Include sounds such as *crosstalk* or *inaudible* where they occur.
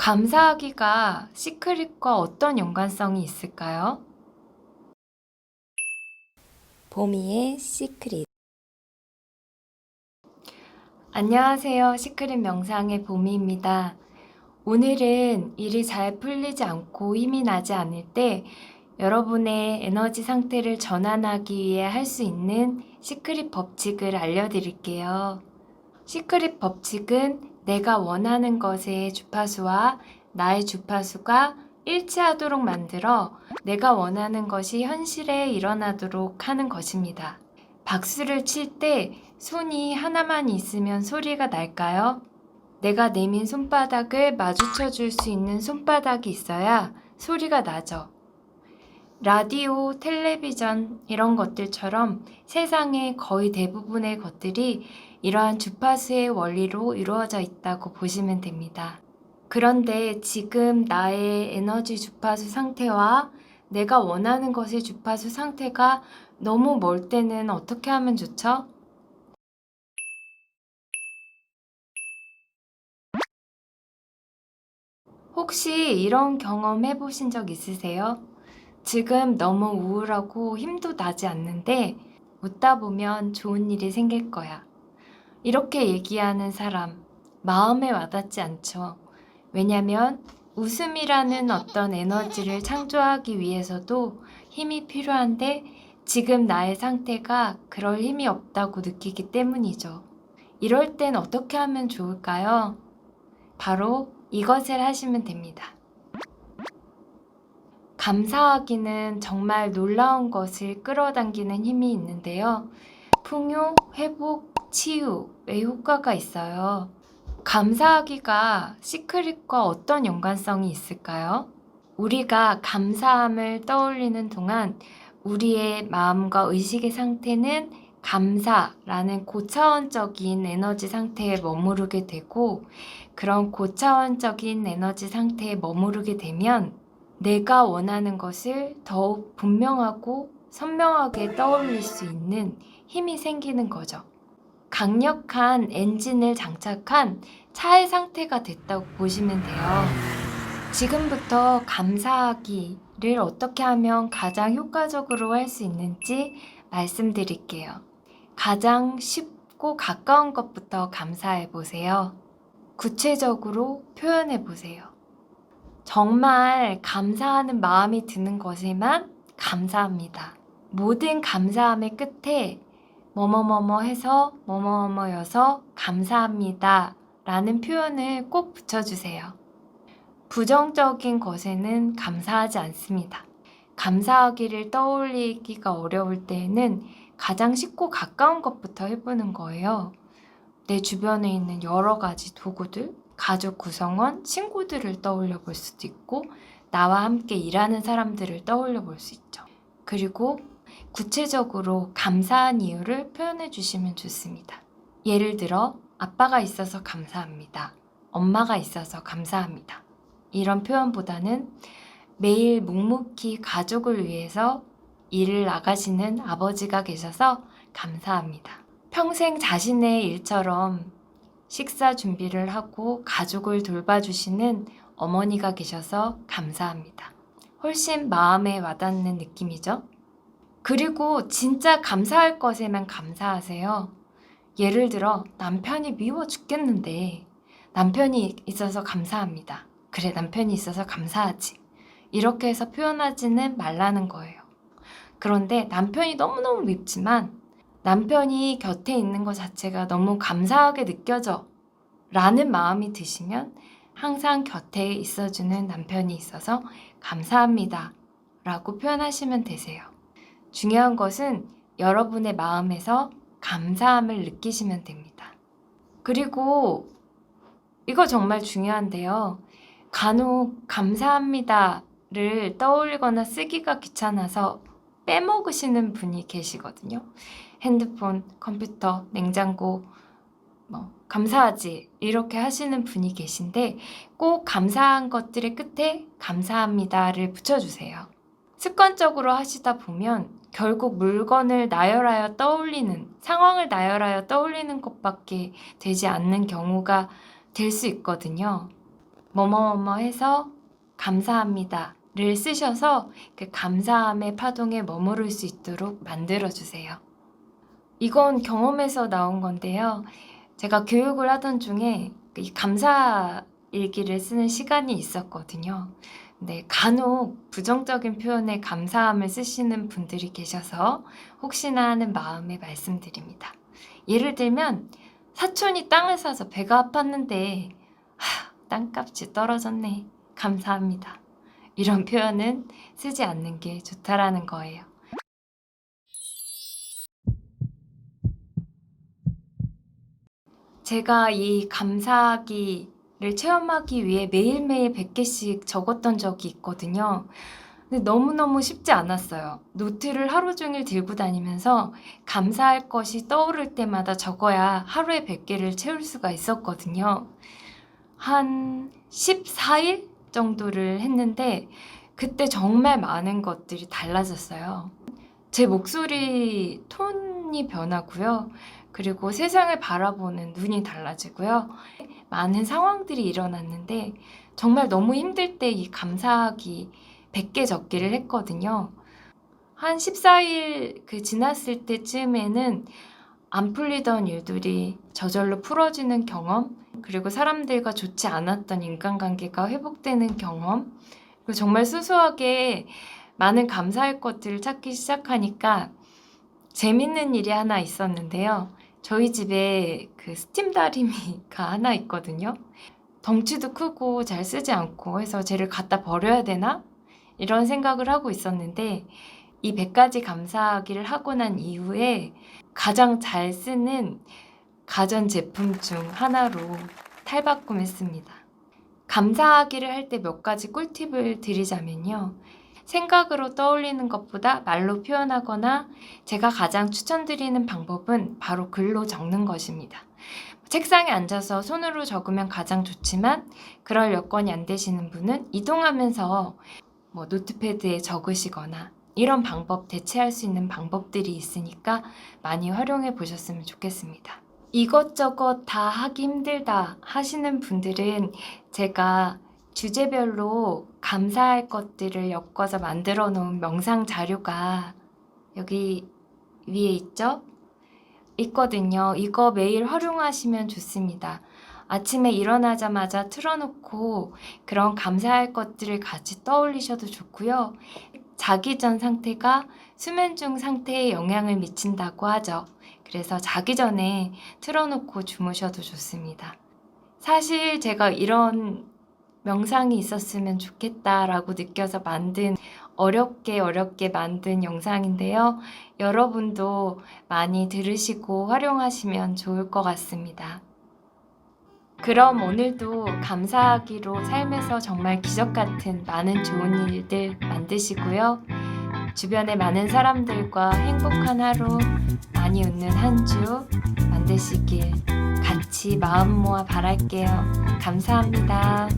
감사하기가 시크릿과 어떤 연관성이 있을까요? 보미의 시크릿. 안녕하세요. 시크릿 명상의 보미입니다. 오늘은 일이 잘 풀리지 않고 힘이 나지 않을 때 여러분의 에너지 상태를 전환하기 위해 할 수 있는 시크릿 법칙을 알려드릴게요. 시크릿 법칙은 내가 원하는 것의 주파수와 나의 주파수가 일치하도록 만들어 내가 원하는 것이 현실에 일어나도록 하는 것입니다. 박수를 칠 때 손이 하나만 있으면 소리가 날까요? 내가 내민 손바닥을 마주쳐 줄 수 있는 손바닥이 있어야 소리가 나죠. 라디오, 텔레비전 이런 것들처럼 세상의 거의 대부분의 것들이 이러한 주파수의 원리로 이루어져 있다고 보시면 됩니다. 그런데 지금 나의 에너지 주파수 상태와 내가 원하는 것의 주파수 상태가 너무 멀 때는 어떻게 하면 좋죠? 혹시 이런 경험 해보신 적 있으세요? 지금 너무 우울하고 힘도 나지 않는데 웃다 보면 좋은 일이 생길 거야. 이렇게 얘기하는 사람, 마음에 와닿지 않죠. 왜냐면 웃음이라는 어떤 에너지를 창조하기 위해서도 힘이 필요한데 지금 나의 상태가 그럴 힘이 없다고 느끼기 때문이죠. 이럴 땐 어떻게 하면 좋을까요? 바로 이것을 하시면 됩니다. 감사하기는 정말 놀라운 것을 끌어당기는 힘이 있는데요. 풍요, 회복, 치유의 효과가 있어요. 감사하기가 시크릿과 어떤 연관성이 있을까요? 우리가 감사함을 떠올리는 동안 우리의 마음과 의식의 상태는 감사라는 고차원적인 에너지 상태에 머무르게 되고 그런 고차원적인 에너지 상태에 머무르게 되면 내가 원하는 것을 더욱 분명하고 선명하게 떠올릴 수 있는 힘이 생기는 거죠. 강력한 엔진을 장착한 차의 상태가 됐다고 보시면 돼요. 지금부터 감사하기를 어떻게 하면 가장 효과적으로 할 수 있는지 말씀드릴게요. 가장 쉽고 가까운 것부터 감사해 보세요. 구체적으로 표현해 보세요. 정말 감사하는 마음이 드는 것에만 감사합니다. 모든 감사함의 끝에 뭐뭐뭐뭐 해서 뭐뭐뭐여서 감사합니다. 라는 표현을 꼭 붙여주세요. 부정적인 것에는 감사하지 않습니다. 감사하기를 떠올리기가 어려울 때에는 가장 쉽고 가까운 것부터 해보는 거예요. 내 주변에 있는 여러 가지 도구들, 가족 구성원, 친구들을 떠올려 볼 수도 있고, 나와 함께 일하는 사람들을 떠올려 볼 수 있죠. 그리고 구체적으로 감사한 이유를 표현해 주시면 좋습니다. 예를 들어, 아빠가 있어서 감사합니다. 엄마가 있어서 감사합니다. 이런 표현보다는 매일 묵묵히 가족을 위해서 일을 나가시는 아버지가 계셔서 감사합니다. 평생 자신의 일처럼 식사 준비를 하고 가족을 돌봐주시는 어머니가 계셔서 감사합니다. 훨씬 마음에 와닿는 느낌이죠? 그리고 진짜 감사할 것에만 감사하세요. 예를 들어, 남편이 미워 죽겠는데, 남편이 있어서 감사합니다. 그래, 남편이 있어서 감사하지. 이렇게 해서 표현하지는 말라는 거예요. 그런데 남편이 너무너무 밉지만 남편이 곁에 있는 것 자체가 너무 감사하게 느껴져. 라는 마음이 드시면 항상 곁에 있어주는 남편이 있어서 감사합니다. 라고 표현하시면 되세요. 중요한 것은 여러분의 마음에서 감사함을 느끼시면 됩니다. 그리고 이거 정말 중요한데요. 간혹 감사합니다를 떠올리거나 쓰기가 귀찮아서 빼먹으시는 분이 계시거든요. 핸드폰, 컴퓨터, 냉장고, 뭐, 감사하지. 이렇게 하시는 분이 계신데 꼭 감사한 것들의 끝에 감사합니다를 붙여주세요. 습관적으로 하시다 보면 결국 물건을 나열하여 떠올리는, 상황을 나열하여 떠올리는 것밖에 되지 않는 경우가 될 수 있거든요. 뭐뭐뭐뭐 해서 감사합니다를 쓰셔서 그 감사함의 파동에 머무를 수 있도록 만들어 주세요. 이건 경험에서 나온 건데요. 제가 교육을 하던 중에 이 감사 일기를 쓰는 시간이 있었거든요. 근데 간혹 부정적인 표현에 감사함을 쓰시는 분들이 계셔서 혹시나 하는 마음에 말씀드립니다. 예를 들면 사촌이 땅을 사서 배가 아팠는데 하, 땅값이 떨어졌네. 감사합니다. 이런 표현은 쓰지 않는 게 좋다라는 거예요. 제가 이 감사하기를 체험하기 위해 매일매일 100개씩 적었던 적이 있거든요. 근데 너무너무 쉽지 않았어요. 노트를 하루 종일 들고 다니면서 감사할 것이 떠오를 때마다 적어야 하루에 100개를 채울 수가 있었거든요. 한 14일 정도를 했는데 그때 정말 많은 것들이 달라졌어요. 제 목소리 톤이 변하고요. 그리고 세상을 바라보는 눈이 달라지고요. 많은 상황들이 일어났는데 정말 너무 힘들 때 이 감사하기 100개 적기를 했거든요. 한 14일 그 지났을 때쯤에는 안 풀리던 일들이 저절로 풀어지는 경험, 그리고 사람들과 좋지 않았던 인간관계가 회복되는 경험, 그리고 정말 소소하게 많은 감사할 것들을 찾기 시작하니까 재밌는 일이 하나 있었는데요. 저희 집에 그 스팀 다리미가 *laughs* 하나 있거든요. 덩치도 크고 잘 쓰지 않고 해서 쟤를 갖다 버려야 되나? 이런 생각을 하고 있었는데 이 100가지 감사하기를 하고 난 이후에 가장 잘 쓰는 가전 제품 중 하나로 탈바꿈했습니다. 감사하기를 할 때 몇 가지 꿀팁을 드리자면요. 생각으로 떠올리는 것보다 말로 표현하거나 제가 가장 추천드리는 방법은 바로 글로 적는 것입니다. 책상에 앉아서 손으로 적으면 가장 좋지만 그럴 여건이 안 되시는 분은 이동하면서 뭐 노트패드에 적으시거나 이런 방법 대체할 수 있는 방법들이 있으니까 많이 활용해 보셨으면 좋겠습니다. 이것저것 다 하기 힘들다 하시는 분들은 제가 주제별로 감사할 것들을 엮어서 만들어 놓은 명상 자료가 여기 위에 있죠? 있거든요. 이거 매일 활용하시면 좋습니다. 아침에 일어나자마자 틀어놓고 그런 감사할 것들을 같이 떠올리셔도 좋고요. 자기 전 상태가 수면 중 상태에 영향을 미친다고 하죠. 그래서 자기 전에 틀어놓고 주무셔도 좋습니다. 사실 제가 이런 명상이 있었으면 좋겠다라고 느껴서 만든 어렵게 어렵게 만든 영상인데요. 여러분도 많이 들으시고 활용하시면 좋을 것 같습니다. 그럼 오늘도 감사하기로 삶에서 정말 기적 같은 많은 좋은 일들 만드시고요. 주변의 많은 사람들과 행복한 하루, 많이 웃는 한 주 만드시길 같이 마음 모아 바랄게요. 감사합니다.